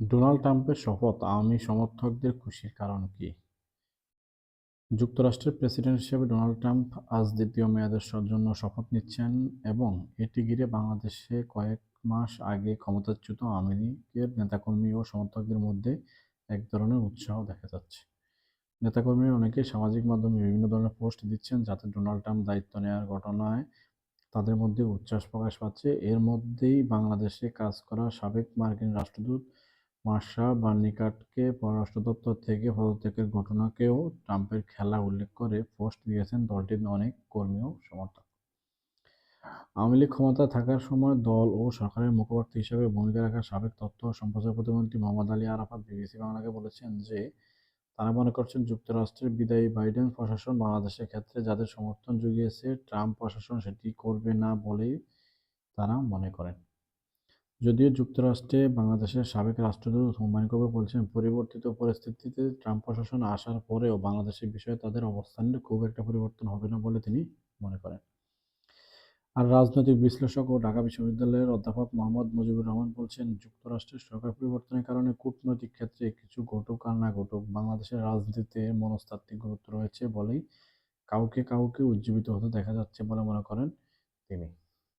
Donald ট্রাম্পের শপথ আওয়ামী সমর্থকদের খুশির কারণ কি? যুক্তরাষ্ট্রের প্রেসিডেন্ট হিসেবে ডোনাল্ড ট্রাম্প আজ দ্বিতীয় মেয়াদের জন্য শপথ নিচ্ছেন এবং এটি ঘিরে বাংলাদেশে কয়েক মাস আগে ক্ষমতাচ্যুত আওয়ামী লীগের নেতাকর্মী ও সমর্থকদের মধ্যে এক ধরনের উৎসাহ দেখা যাচ্ছে। নেতাকর্মীরা অনেকে সামাজিক মাধ্যমে বিভিন্ন ধরনের পোস্ট দিচ্ছেন যাতে ডোনাল্ড ট্রাম্প দায়িত্ব নেওয়ার ঘটনায় তাদের মধ্যে উচ্ছ্বাস প্রকাশ পাচ্ছে। এর মধ্যেই বাংলাদেশে কাজ করা সাবেক মার্কিন রাষ্ট্রদূত মার্শা বার্নিকাটকে পররাষ্ট্র দপ্তর থেকে পদত্যাগের ঘটনাকেও ট্রাম্পের খেলা উল্লেখ করে পোস্ট দিয়েছেন দলটির অনেক কর্মী ও সমর্থক। আওয়ামী লীগ ক্ষমতা থাকার সময় দল ও সরকারের মুখপাত্র হিসেবে ভূমিকা রাখা সাবেক তথ্য ও সম্প্রচার প্রতিমন্ত্রী মোহাম্মদ আলী আরাফাত বিবিসি বাংলাকে বলেছেন যে, তারা মনে করছেন যুক্তরাষ্ট্রের বিদায়ী বাইডেন প্রশাসন বাংলাদেশের ক্ষেত্রে যাদের সমর্থন জুগিয়েছে, ট্রাম্প প্রশাসন সেটি করবে না বলেই তারা মনে করেন। যদিও যুক্তরাষ্ট্রে বাংলাদেশের সাবেক রাষ্ট্রদূত হুমায়ুন কবির বলছেন, পরিবর্তিত পরিস্থিতিতে ট্রাম্প প্রশাসন আসার পরেও বাংলাদেশের বিষয়ে তাদের অবস্থানের খুব একটা পরিবর্তন হবে না বলে তিনি মনে করেন। আর রাজনৈতিক বিশ্লেষক ও ঢাকা বিশ্ববিদ্যালয়ের অধ্যাপক মোহাম্মদ মুজিবুর রহমান বলছেন, যুক্তরাষ্ট্রের সরকার পরিবর্তনের কারণে কূটনৈতিক ক্ষেত্রে কিছু ঘটুক আর না ঘটুক, বাংলাদেশের রাজনীতিতে মনস্তাত্ত্বিক গুরুত্ব রয়েছে বলেই কাউকে কাউকে উজ্জীবিত হতে দেখা যাচ্ছে বলে মনে করেন তিনি।